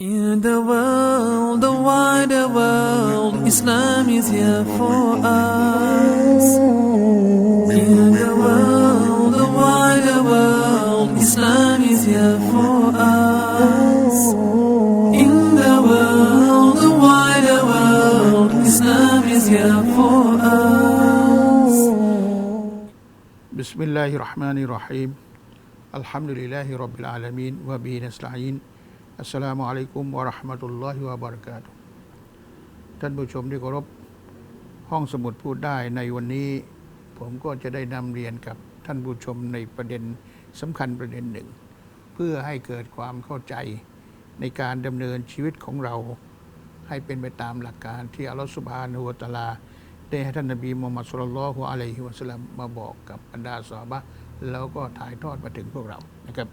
In the world, the wider world, Islam is here for us. In the world, the wider world, Islam is here for us. In the world, the wider world, Islam is here for us. بسم الله الرحمن الرحيم الحمد لله رب العالمين وبه نستعين อัสสลามุอะลัยกุมวะราะห์มะตุลลอฮิวะบารักาตุท่านผู้ชมที่เคารพห้องสมุดพูดได้ในวันนี้ ผมก็จะได้นำเรียนกับท่านผู้ชมในประเด็นสำคัญประเด็นหนึ่ง เพื่อให้เกิดความเข้าใจในการดำเนินชีวิตของเรา ให้เป็นไปตามหลักการที่อัลลอฮฺสุบฮานุวะตาลา ได้ให้ท่านนบีมุฮัมมัดสุลลัลฮุอะลัยฮิวะสัลลัมมาบอกกับบรรดาสาบะแล้วก็ถ่ายทอดมาถึงพวกเรานะครับ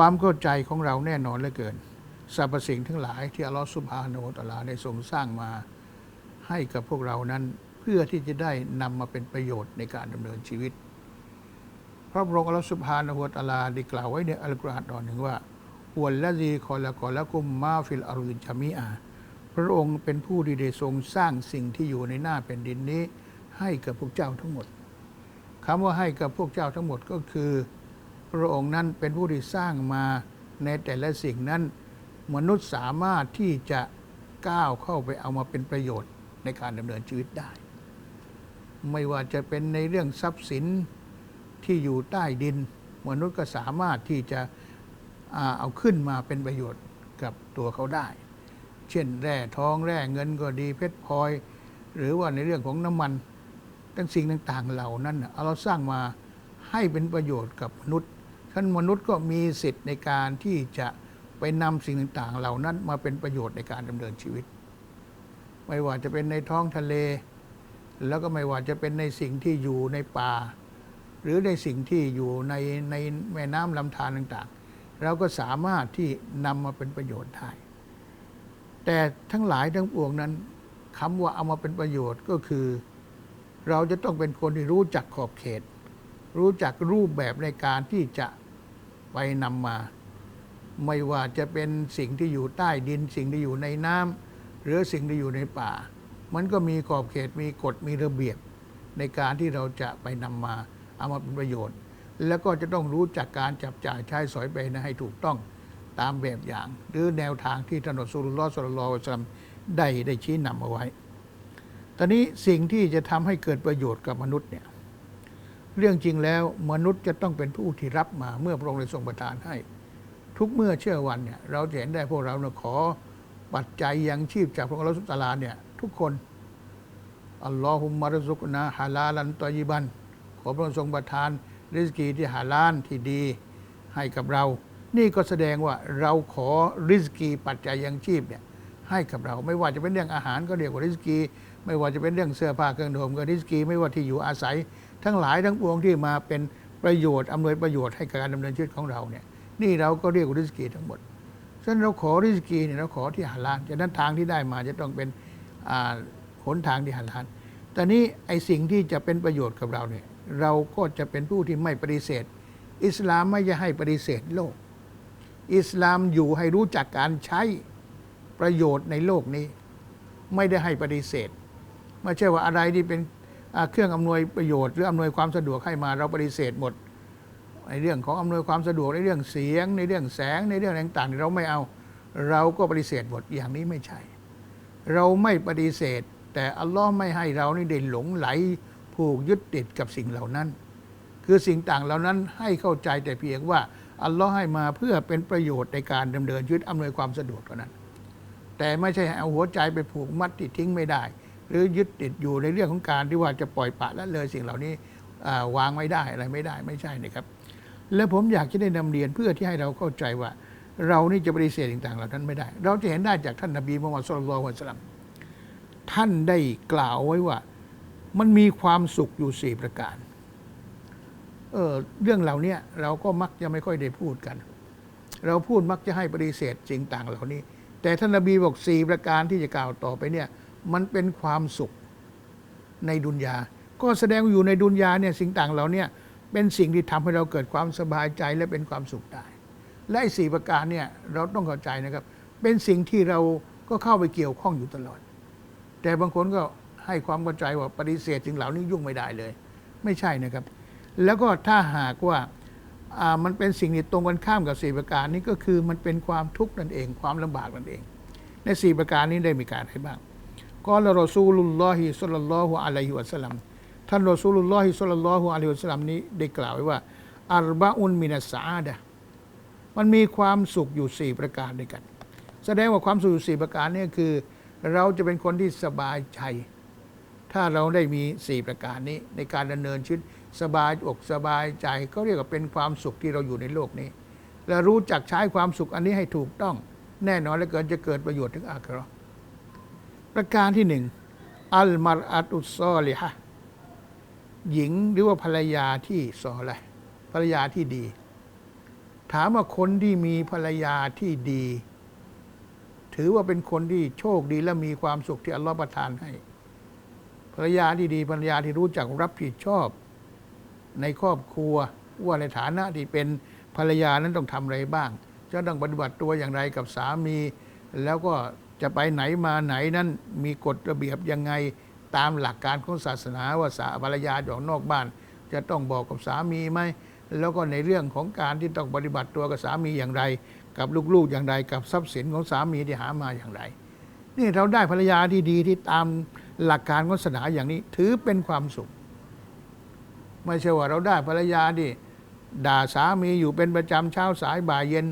ความเข้าใจของเราแน่นอนเหลือเกินสรรพสิ่งทั้งหลายที่อัลลอฮฺสุบฮานะฮูวะตลาได้ทรงสร้างมาให้กับพวกเรานั้น เพื่อที่จะได้นำมาเป็นประโยชน์ในการดำเนินชีวิต พระบรมอัลลอฮฺสุบฮานะฮูวะตลาได้กล่าวไว้ในอัลกุรอานตอนหนึ่งว่าวัลละซีคอละกอละกุมมาฟิลอารุจจามีอา พระองค์เป็นผู้ที่ได้ทรงสร้างสิ่งที่อยู่ในหน้าแผ่นดินนี้ ให้กับพวกเจ้าทั้งหมดคำว่าให้กับพวกเจ้าทั้งหมดก็คือ ระองค์นั้นเป็นผู้ที่สร้างมาในแต่ละสิ่งนั้น มนุษย์สามารถที่จะก้าวเข้าไปเอามาเป็นประโยชน์ในการดำเนินชีวิตได้ ไม่ว่าจะเป็นในเรื่องทรัพย์สินที่อยู่ใต้ดิน มนุษย์ก็สามารถที่จะเอาขึ้นมาเป็นประโยชน์กับตัวเขาได้ เช่นแร่ทองแร่เงินก็ดีเพชรพลอย หรือว่าในเรื่องของน้ำมันทั้งสิ่งต่างๆเหล่านั้นเอาเราสร้างมาให้เป็นประโยชน์กับมนุษย์ ท่านมนุษย์ก็มีสิทธิ์ในการที่จะไปนำสิ่งต่างๆ เหล่านั้นมาเป็นประโยชน์ในการดำเนินชีวิต ไม่ว่าจะเป็นในท้องทะเล แล้วก็ไม่ว่าจะเป็นในสิ่งที่อยู่ในป่า หรือในสิ่งที่อยู่ในในแม่น้ำลำธารต่างๆ เราก็สามารถที่นำมาเป็นประโยชน์ได้ แต่ทั้งหลายทั้งปวงนั้นคำว่าเอามาเป็นประโยชน์ก็คือ เราจะต้องเป็นคนที่รู้จักขอบเขต รู้จักรูปแบบในการที่จะ ไปนำมา ไม่ว่าจะเป็นสิ่งที่อยู่ใต้ดิน สิ่งที่อยู่ในน้ำหรือสิ่งที่อยู่ในป่า มันก็มีขอบเขตมีกฎมีระเบียบ ในการที่เราจะไปนำมาเอามาเป็นประโยชน์ แล้วก็จะต้องรู้จักการจับจ่ายใช้สอยไปนะให้ถูกต้องตามแบบอย่าง หรือแนวทางที่ท่านอัสสุลลอฮ์สุลลัลลอฮุอะลัยฮิวะซัลลัมได้ได้ชี้นำเอาไว้ ตอนนี้สิ่งที่จะทำให้เกิดประโยชน์กับมนุษย์เนี่ย เรื่องจริงแล้วมนุษย์จะต้องเป็นผู้ที่รับมาเมื่อพระองค์ได้ทรงประทานให้ ทุกเมื่อเชื่อวันเนี่ยเราจะเห็นได้พวกเราเนี่ยขอปัจจัยยังชีพจากพระองค์อัลลอฮฺสุตะอาลาเนี่ยทุกคนอัลลอฮุมมะรซุกนะฮาลาลันตอยิบัน ขอพระองค์ทรงประทานริสกีที่ฮาลาลที่ดีให้กับเรา นี่ก็แสดงว่าเราขอริสกีปัจจัยยังชีพเนี่ยให้กับเรา ไม่ว่าจะเป็นเรื่องอาหารก็เรียกว่าริสกี ไม่ว่าจะเป็นเรื่องเสื้อผ้าเครื่องนุ่งห่มก็ริสกี ไม่ว่าที่อยู่อาศัย ทั้งหลายทั้งปวงที่มาเป็นประโยชน์อำนวยประโยชน์ให้กับการดำเนินชีวิตของเราเนี่ยนี่เราก็เรียกว่าริสกีทั้งหมดฉะนั้นเราขอริสกีเนี่ยเราขอที่ฮาลาลจากนั้นทางที่ได้มาจะต้องเป็นหนทางที่ฮาลาลแต่นี้ไอสิ่งที่จะเป็นประโยชน์กับเราเนี่ยเราก็จะเป็นผู้ที่ไม่ปฏิเสธ อิสลามไม่จะให้ปฏิเสธโลก อิสลามอยู่ให้รู้จักการใช้ประโยชน์ในโลกนี้ ไม่ได้ให้ปฏิเสธไม่ใช่ว่าอะไรที่เป็น เครื่องอำนวยประโยชน์หรืออำนวยความสะดวกให้มาเราปฏิเสธหมด ในเรื่องของอำนวยความสะดวกในเรื่องเสียง ในเรื่องแสงในเรื่องต่างๆเราไม่เอาเราก็ปฏิเสธหมดอย่างนี้ไม่ใช่ เราไม่ปฏิเสธ แต่อัลลอฮ์ไม่ให้เรานี่ได้หลงไหลผูกยึดติดกับสิ่งเหล่านั้น คือสิ่งต่างเหล่านั้นให้เข้าใจแต่เพียงว่าอัลลอฮ์ให้มาเพื่อเป็นประโยชน์ในการดำเนินชีวิตอำนวยความสะดวกเท่านั้น แต่ไม่ใช่เอาหัวใจไปผูกมัดติดทิ้งไม่ได้ หรือยึดติดอยู่ในเรื่องของการที่ว่าจะปล่อยปละละเลยสิ่งเหล่านี้วางไม่ได้อะไรไม่ได้ไม่ใช่นะครับ และผมอยากจะได้นำเรียนเพื่อที่ให้เราเข้าใจว่า เรานี่จะปฏิเสธต่างๆ เหล่านั้นไม่ได้ เราจะเห็นได้จากท่านนบีมุฮัมมัดสุลลัลลอฮุอะลัยฮิวะซัลลัมท่านได้กล่าวไว้ว่า มันมีความสุขอยู่สี่ประการเออเรื่องเหล่านี้เราก็มักจะไม่ค่อยได้พูดกัน เราพูดมักจะให้ปฏิเสธสิ่งต่างเหล่านี้ แต่ท่านนบีบอกสี่ประการที่จะกล่าวต่อไปเนี่ย มันเป็นความสุขในดุนยา ก็แสดงว่าอยู่ในดุนยาเนี่ยสิ่งต่างเหล่านี้เป็นสิ่งที่ทำให้เราเกิดความสบายใจและเป็นความสุขได้ และไอ้สี่ประการเนี่ยเราต้องเข้าใจนะครับ เป็นสิ่งที่เราก็เข้าไปเกี่ยวข้องอยู่ตลอด แต่บางคนก็ให้ความเข้าใจว่าปฏิเสธสิ่งเหล่านี้ยุ่งไม่ได้เลย ไม่ใช่นะครับ แล้วก็ถ้าหากว่ามันเป็นสิ่งที่ตรงกันข้ามกับสี่ประการนี้ก็คือมันเป็นความทุกข์นั่นเอง ความลำบากนั่นเอง ในสี่ประการนี้ได้มีการให้บ้าง ก็ลรอซูลุลลอฮิสุลลัลลอฮุอะลัยฮิวะสัลลัมท่านรอซูลุลลอฮิสุลลัลลอฮุอะลัยฮิวะสัลลัมนี้ได้กล่าวไว้ว่าอัรบะอุนมินัสซาอาดะมันมีความสุขอยู่สี่ประการด้วยกัน แสดงว่าความสุขอยู่สี่ประการนี้คือ เราจะเป็นคนที่สบายใจ ถ้าเราได้มีสี่ประการนี้ในการดำเนินชีวิตสบายอกสบายใจก็เรียกว่าเป็นความสุขที่เราอยู่ในโลกนี้ และรู้จักใช้ความสุขอันนี้ให้ถูกต้อง แน่นอนและเกินจะเกิดประโยชน์ถึงอาครา ประการที่หนึ่งอัลมารอัตุซอลิฮะหญิงหรือว่าภรรยาที่ซอแหละภรรยาที่ดี ถามว่าคนที่มีภรรยาที่ดี ถือว่าเป็นคนที่โชคดีและมีความสุขที่อัลลอฮฺประทานให้ ภรรยาที่ดีภรรยาที่รู้จักรับผิดชอบ ในครอบครัวว่าในฐานะที่เป็นภรรยานั้นต้องทำอะไรบ้าง จะต้องปฏิบัติตัวอย่างไรกับสามี แล้วก็ จะไปไหนมาไหนนั้นมีกฎระเบียบยังไงตามหลักการของศาสนาว่าสาภรรยาออกนอกบ้าน จะต้องบอกกับสามีไหมแล้วก็ในเรื่องของการที่ต้องปฏิบัติตัวกับสามีอย่างไร กับลูกๆอย่างไร กับทรัพย์สินของสามีที่หามาอย่างไร นี่เราได้ภรรยาที่ดีที่ตามหลักการของศาสนาอย่างนี้ ถือเป็นความสุข ไม่ใช่ว่าเราได้ภรรยาที่ด่าสามีอยู่เป็นประจำเช้าสายบ่ายเย็น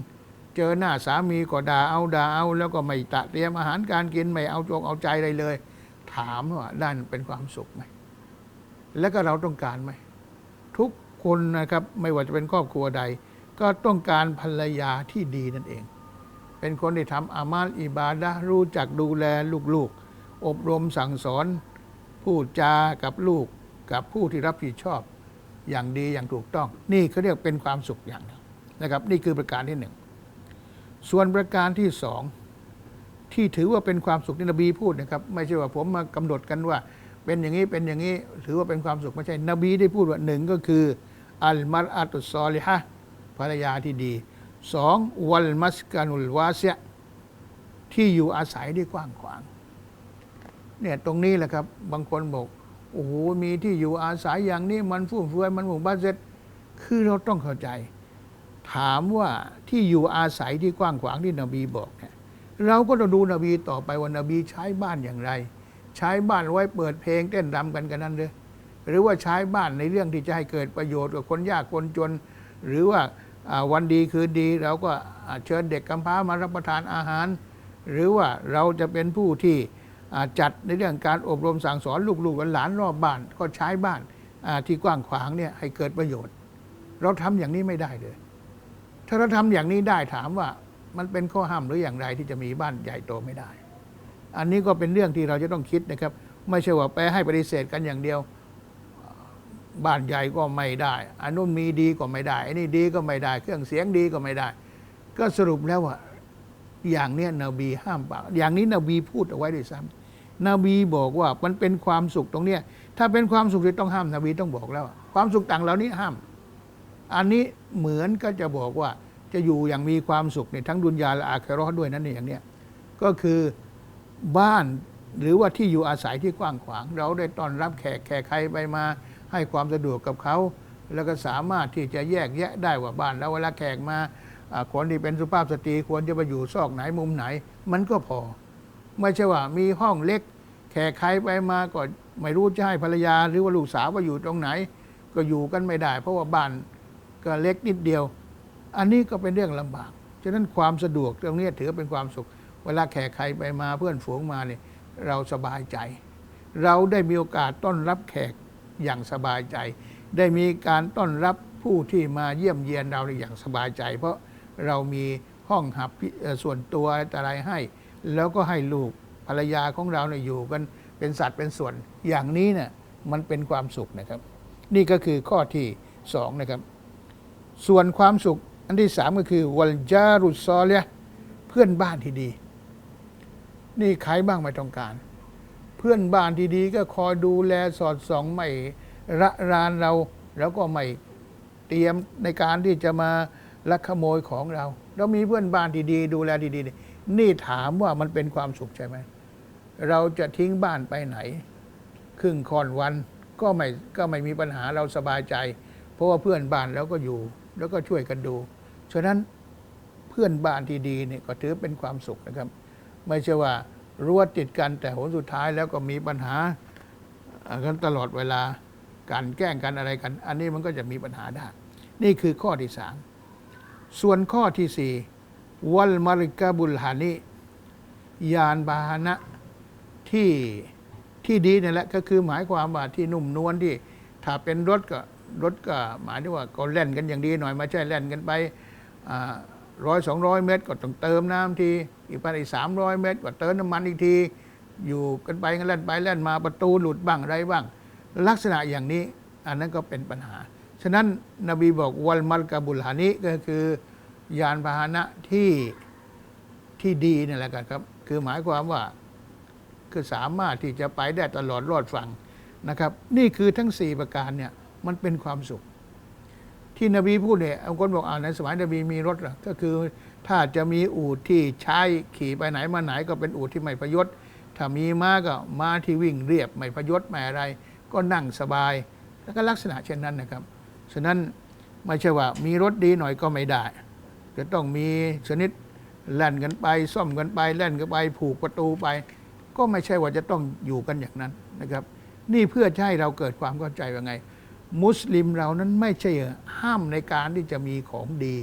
เจอหน้าสามีก็ด่าเอาด่าเอา แล้วก็ไม่ตะเตรียมอาหารการกินไม่เอาจงเอาใจอะไรเลย ถามว่าด้านเป็นความสุขไหมแล้วก็เราต้องการไหมทุกคนนะครับไม่ว่าจะเป็นครอบครัวใด ก็ต้องการภรรยาที่ดีนั่นเอง เป็นคนที่ทำอามาลอิบาดะรู้จักดูแลลูกๆ อบรมสั่งสอน พูดจากับลูกกับผู้ที่รับผิดชอบอย่างดีอย่างถูกต้อง นี่เขาเรียกเป็นความสุขอย่างนึงนะครับ นี่คือประการที่หนึ่ง ส่วนประการที่สองที่ถือว่าเป็นความสุขที่นบีพูดนะครับ ไม่ใช่ว่าผมมากำหนดกันว่า เป็นอย่างนี้เป็นอย่างนี้ถือว่าเป็นความสุขไม่ใช่นบีได้พูดว่าหนึ่งก็คืออัลมัรอัตุซอลิฮะภรรยาที่ดีสองวัลมัสกานุลวาเซที่อยู่อาศัยที่กว้างขวางเนี่ยตรงนี้แหละครับ บางคนบอกโอ้โหมีที่อยู่อาศัยอย่างนี้มันฟุ่มเฟือยมันหมู่บ้านเสร็จคือเราต้องเข้าใจ ถามว่าที่อยู่อาศัยที่กว้างขวางที่นบีบอกเนี่ยเราก็ต้องดูนบีต่อไปว่านบีใช้บ้านอย่างไร ใช้บ้านไว้เปิดเพลงเต้นรำกันกันนั้นเลยหรือว่าใช้บ้านในเรื่องที่จะให้เกิดประโยชน์กับคนยากคนจน หรือว่าวันดีคืนดีเราก็เชิญเด็กกำพร้ามารับประทานอาหาร หรือว่าเราจะเป็นผู้ที่จัดในเรื่องการอบรมสั่งสอนลูกๆหลานรอบบ้านก็ใช้บ้านที่กว้างขวางเนี่ยให้เกิดประโยชน์ เราทำอย่างนี้ไม่ได้เลย ถ้าเราทำอย่างนี้ได้ถามว่า มันเป็นข้อห้ามหรืออย่างไรที่จะมีบ้านใหญ่โตไม่ได้ อันนี้ก็เป็นเรื่องที่เราจะต้องคิดนะครับ ไม่ใช่ว่าไปให้ปฏิเสธกันอย่างเดียว บ้านใหญ่ก็ไม่ได้อันนู้นมีดีก็ไม่ได้อันนี้ดีก็ไม่ได้ เครื่องเสียงดีก็ไม่ได้ ก็สรุปแล้วว่าอย่างเนี้ยนบีห้ามปราอย่างนี้นบีพูดเอาไว้ด้วยซ้ำนบีบอกว่ามันเป็นความสุขตรงเนี้ยถ้าเป็นความสุขที่ต้องห้ามนบีต้องบอกแล้ว ความสุขต่างเหล่านี้ห้าม อันนี้เหมือนก็จะบอกว่า จะอยู่อย่างมีความสุขในทั้งดุนยาและอาคราด้วยนั่นเองอย่างเนี้ยก็คือบ้านหรือว่าที่อยู่อาศัยที่กว้างขวาง เราได้ต้อนรับแขกแขกใครไปมา ให้ความสะดวกกับเขา แล้วก็สามารถที่จะแยกแยะได้ว่าบ้านเราเวลาแขกมาอ่าคนที่เป็นสุภาพสตรีควรจะไปอยู่ซอกไหนมุมไหน มันก็พอ ไม่ใช่ว่ามีห้องเล็ก แขกใครไปมาก็ไม่รู้จะให้ภรรยาหรือว่าลูกสาวว่าอยู่ตรงไหน ก็อยู่กันไม่ได้ เพราะว่าบ้านก็เล็กนิดเดียว อันนี้ก็เป็นเรื่องลำบาก ฉะนั้นความสะดวกตรงนี้ถือเป็นความสุข เวลาแขกใครไปมาเพื่อนฝูงมาเนี่ยเราสบายใจ เราได้มีโอกาสต้อนรับแขกอย่างสบายใจ ได้มีการต้อนรับผู้ที่มาเยี่ยมเยียนเราอย่างสบายใจ เพราะเรามีห้องหับส่วนตัวอะไรให้ แล้วก็ให้ลูกภรรยาของเราเนี่ยอยู่กันเป็นสัตว์เป็นส่วน อย่างนี้เนี่ยมันเป็นความสุขนะครับ นี่ก็คือข้อที่สองนะครับ ส่วนความสุข อันที่สามก็คือวัลจารุซอเลียเพื่อนบ้านที่ดี นี่ใครบ้างไม่ต้องการ เพื่อนบ้านที่ดีก็คอยดูแลสอดส่องไม่ระรานเรา แล้วก็ไม่เตรียมในการที่จะมาลักขโมยของเรา เรามีเพื่อนบ้านดีๆดูแลดีๆนี่นี่ถามว่ามันเป็นความสุขใช่ไหมเราจะทิ้งบ้านไปไหน ครึ่งค่อนวันก็ไม่ก็ไม่มีปัญหาเราสบายใจ เพราะว่าเพื่อนบ้านเราก็อยู่ แล้วก็ช่วยกันดู ฉะนั้นเพื่อนบ้านที่ดีเนี่ยก็ถือเป็นความสุขนะครับ ไม่ใช่ว่ารั้วติดกันแต่ผลสุดท้ายแล้วก็มีปัญหากันตลอดเวลาการแกล้งกันอะไรกัน อันนี้มันก็จะมีปัญหาได้ นี่คือข้อที่สามส่วนข้อที่สี่วัลมาริกาบุลฮานิยานบาหนะที่ที่ดีนี่แหละก็คือหมายความว่าที่นุ่มนวลที่ ถ้าเป็นรถก็รถก็หมายถึงว่าก็เล่นกันอย่างดีหน่อยไม่ใช่เล่นกันไป ร้อยสองร้อยเมตร ก็ต้องเติมน้ำทีอีกไปอีกสามร้อยเมตร ก็เติมน้ำมันอีกที อยู่กันไปกันเล่นไปเล่นมาประตูหลุดบ้างอะไรบ้าง ลักษณะอย่างนี้อันนั้นก็เป็นปัญหา ฉะนั้นนบีบอกวัลมัลกาบุลฮานิก็คือยานพาหนะที่ที่ดีนี่แหละครับ คือหมายความว่าคือสามารถที่จะไปได้ตลอดรอดฝั่งนะครับ นี่คือทั้ง 4 ประการเนี่ยมันเป็นความสุข ที่นบีพูดเนี่ยบางคนบอกอ่าในสมัยนบีมีรถหรอก็คือถ้าจะมีอูฐที่ใช้ขี่ไปไหนมาไหนก็เป็นอูฐที่ไม่พยศถ้ามีม้าก็ม้าที่วิ่งเรียบไม่พยศไม่อะไร ก็นั่งสบาย แล้วก็ลักษณะเช่นนั้นนะครับ ฉะนั้นไม่ใช่ว่ามีรถดีหน่อยก็ไม่ได้ จะต้องมีชนิดแล่นกันไปซ่อมกันไปแล่นกันไปผูกประตูไป ก็ไม่ใช่ว่าจะต้องอยู่กันอย่างนั้นนะครับ นี่เพื่อให้เราเกิดความเข้าใจว่าไง มุสลิมเรานั้นไม่ใช่ห้ามในการที่จะมีของดี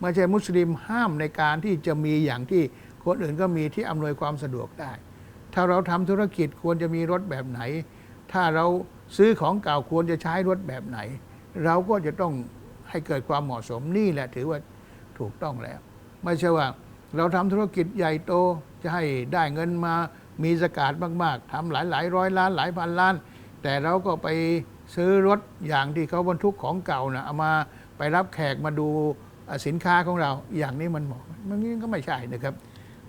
ไม่ใช่มุสลิมห้ามในการที่จะมีอย่างที่คนอื่นก็มีที่อำนวยความสะดวกได้ ถ้าเราทำธุรกิจควรจะมีรถแบบไหน ถ้าเราซื้อของเก่าควรจะใช้รถแบบไหน เราก็จะต้องให้เกิดความเหมาะสมนี่แหละถือว่าถูกต้องแล้ว ไม่ใช่ว่าเราทำธุรกิจใหญ่โตจะให้ได้เงินมามีสกาดมาก ๆทำหลายหลายร้อยล้านหลายพันล้าน แต่เราก็ไป ซื้อรถอย่างที่เขาบรรทุกของเก่านะเอามาไปรับแขกมาดูสินค้าของเราอย่างนี้มันเหมาะมันนี้ก็ไม่ใช่นะครับ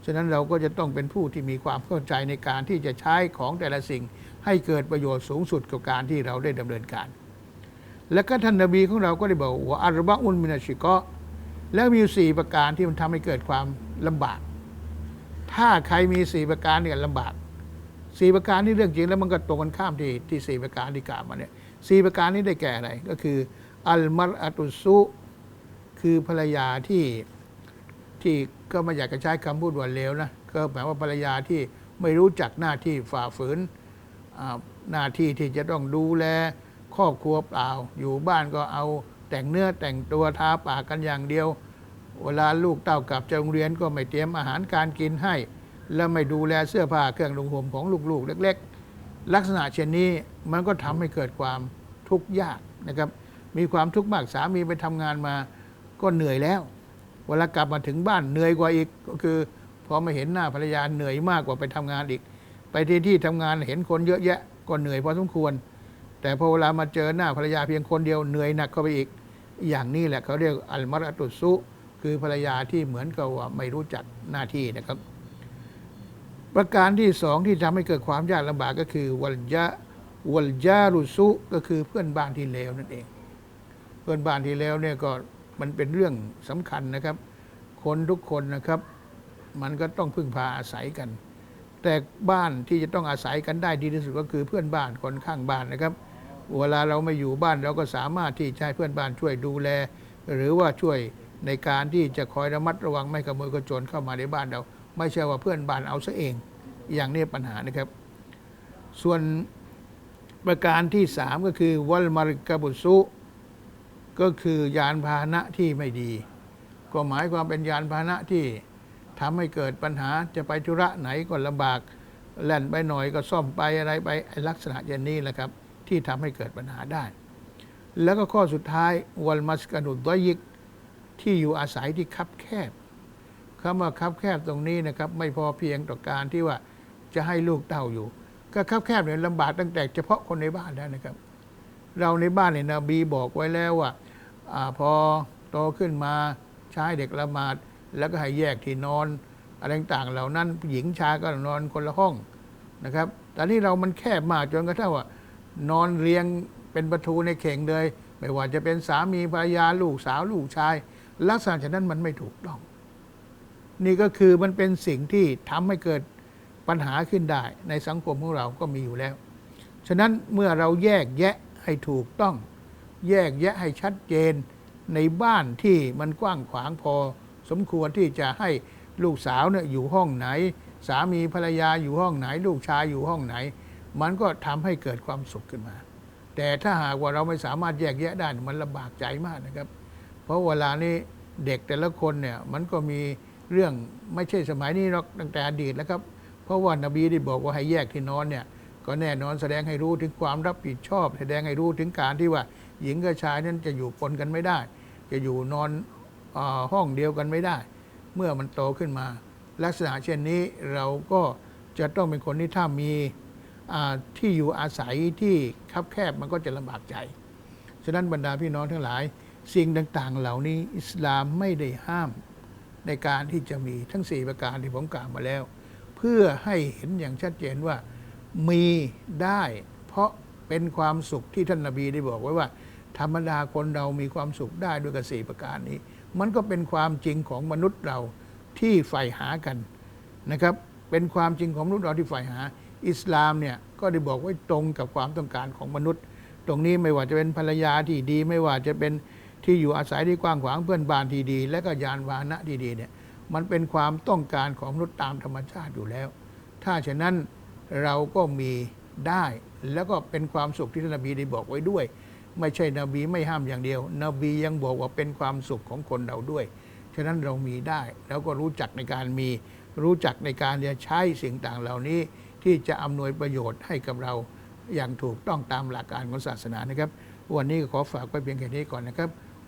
ฉะนั้นเราก็จะต้องเป็นผู้ที่มีความเข้าใจในการที่จะใช้ของแต่ละสิ่ง ให้เกิดประโยชน์สูงสุดกับการที่เราได้ดำเนินการ แล้วก็ท่านนบีของเราก็ได้บอกว่าอัลบะอุนมินาชิกะแล้วมีสี่ประการที่มันทำให้เกิดความลำบาก ถ้าใครมีสี่ประการเนี่ยลำบากสี่ประการนี่เรื่องจริงแล้วมันก็ตรงกันข้ามที่ที่สี่ประการที่กล่าวมาเนี่ย สี่ประการนี้ได้แก่อะไรก็คืออัลมัรอตุสุคือภรรยาที่ที่ก็ไม่อยากจะใช้คำพูดว่าเลวนะก็แปลว่าภรรยาที่ไม่รู้จักหน้าที่ฝ่าฝืนหน้าที่ที่จะต้องดูแลครอบครัวเปล่า อยู่บ้านก็เอาแต่งเนื้อแต่งตัวทาปากกันอย่างเดียว เวลาลูกเต้ากลับจากโรงเรียนก็ไม่เตรียมอาหารการกินให้ แล้วไม่ดูแลเสื้อผ้าเครื่องนุ่งห่มของลูกๆ เล็ก ลักษณะเช่นนี้มันก็ทำให้เกิดความทุกข์ยากนะครับ มีความทุกข์มากสามีไปทำงานมาก็เหนื่อยแล้ว เวลากลับมาถึงบ้านเหนื่อยกว่าอีกก็คือพอมาเห็นหน้าภรรยาเหนื่อยมากกว่าไปทำงานอีก ไปที่ที่ทำงานเห็นคนเยอะแยะก็เหนื่อยพอสมควร แต่พอเวลามาเจอหน้าภรรยาเพียงคนเดียวเหนื่อยหนักเข้าไปอีก อย่างนี้แหละเขาเรียกอัลมารัตุสุคือภรรยาที่เหมือนกับว่าไม่รู้จักหน้าที่นะครับ ประการที่สองที่ทำให้เกิดความยากลำบากก็คือวัลยะวัลยารุสุก็คือเพื่อนบ้านที่เลวนั่นเอง เพื่อนบ้านที่เลวเนี่ยก็มันเป็นเรื่องสำคัญนะครับ คนทุกคนนะครับ มันก็ต้องพึ่งพาอาศัยกัน แต่บ้านที่จะต้องอาศัยกันได้ดีที่สุดก็คือเพื่อนบ้านคนข้างบ้านนะครับ เวลาเราไม่อยู่บ้านเราก็สามารถที่จะให้เพื่อนบ้านช่วยดูแล หรือว่าช่วยในการที่จะคอยระมัดระวังไม่ขโมยกระโจนเข้ามาในบ้านเรา ไม่ใช่ว่าเพื่อนบ้านเอาซะเอง อย่างนี้ปัญหานะครับ ส่วนประการที่สามก็คือวัลมาริกาบุสุก็คือยานพาหนะที่ไม่ดี ก็หมายความเป็นยานพาหนะที่ทำให้เกิดปัญหาจะไปธุระไหนก็ลำบากแล่นไปหน่อยก็ซ่อมไปอะไรไปลักษณะอย่างนี้แหละครับ ที่ทำให้เกิดปัญหาได้ แล้วก็ข้อสุดท้ายวัลมัสกานุดดยิกที่อยู่อาศัยที่คับแคบ คำว่าคับแคบตรงนี้นะครับ ไม่พอเพียงต่อการที่ว่าจะให้ลูกเต้าอยู่ ก็คับแคบเนี่ยลำบากตั้งแต่เฉพาะคนในบ้านแล้วนะครับ เราในบ้านเนี่ยนบีบอกไว้แล้วว่าอาพอโตขึ้นมาใช้เด็กละหมาด แล้วก็ให้แยกที่นอน อะไรต่างๆ เหล่านั้นหญิงชายก็นอนคนละห้องนะครับแต่นี่เรามันแคบมากจนกระทั่งว่านอนเรียงเป็นประตูในเข่งเลย ไม่ว่าจะเป็นสามีภรรยาลูกสาวลูกชาย ลักษณะฉะนั้นมันไม่ถูกต้อง นี่ก็คือมันเป็นสิ่งที่ทำให้เกิดปัญหาขึ้นได้ ในสังคมของเราก็มีอยู่แล้ว ฉะนั้นเมื่อเราแยกแยะให้ถูกต้อง แยกแยะให้ชัดเจน ในบ้านที่มันกว้างขวางพอ สมควรที่จะให้ลูกสาวเนี่ยอยู่ห้องไหน สามีภรรยาอยู่ห้องไหน ลูกชายอยู่ห้องไหน มันก็ทำให้เกิดความสุขขึ้นมา แต่ถ้าหากว่าเราไม่สามารถแยกแยะได้มันลำบากใจมากนะครับ เพราะเวลานี้เด็กแต่ละคนเนี่ยมันก็มี เรื่องไม่ใช่สมัยนี้หรอกตั้งแต่อดีตแล้วครับ เพราะว่านบีได้บอกว่าให้แยกที่นอนเนี่ยก็แน่นอนแสดงให้รู้ถึงความรับผิดชอบ แสดงให้รู้ถึงการที่ว่า หญิงกับชายนั้นจะอยู่ปนกันไม่ได้ จะอยู่นอนอห้องเดียวกันไม่ได้ เมื่อมันโตขึ้นมา ลักษณะเช่นนี้เราก็จะต้องเป็นคนที่ถ้ามีที่อยู่อาศัยที่คับแคบมันก็จะลำบากใจ ฉะนั้นบรรดาพี่น้องทั้งหลาย สิ่งต่างๆ เหล่านี้อิสลามไม่ได้ห้าม ในการที่จะมีทั้ง 4 ประการที่ผมกล่าวมาแล้ว เพื่อให้เห็นอย่างชัดเจนว่ามีได้เพราะเป็นความสุขที่ท่านนาบีได้บอกไว้ว่า ธรรมดาคนเรามีความสุขได้ด้วยกับสี่ประการนี้ มันก็เป็นความจริงของมนุษย์เราที่ใฝ่หากันนะครับ เป็นความจริงของมนุษย์เราที่ใฝ่หา อิสลามเนี่ยก็ได้บอกไว้ตรงกับความต้องการของมนุษย์ ตรงนี้ไม่ว่าจะเป็นภรรยาที่ดี ไม่ว่าจะเป็น ที่อยู่อาศัยที่กว้างขวางเพื่อนบ้านที่ดี และก็ยานพาหนะที่ดีเนี่ยมันเป็นความต้องการของมนุษย์ตามธรรมชาติอยู่แล้ว ถ้าฉะนั้นเราก็มีได้แล้วก็เป็นความสุขที่ท่านนบีได้บอกไว้ด้วย ไม่ใช่นบีไม่ห้ามอย่างเดียว นบียังบอกว่าเป็นความสุขของคนเราด้วย ฉะนั้นเรามีได้ แล้วก็รู้จักในการมี รู้จักในการจะใช้สิ่งต่างเหล่านี้ ที่จะอำนวยประโยชน์ให้กับเราอย่างถูกต้องตามหลักการของศาสนานะครับ วันนี้ก็ขอฝากไว้เพียงแค่นี้ก่อนนะครับ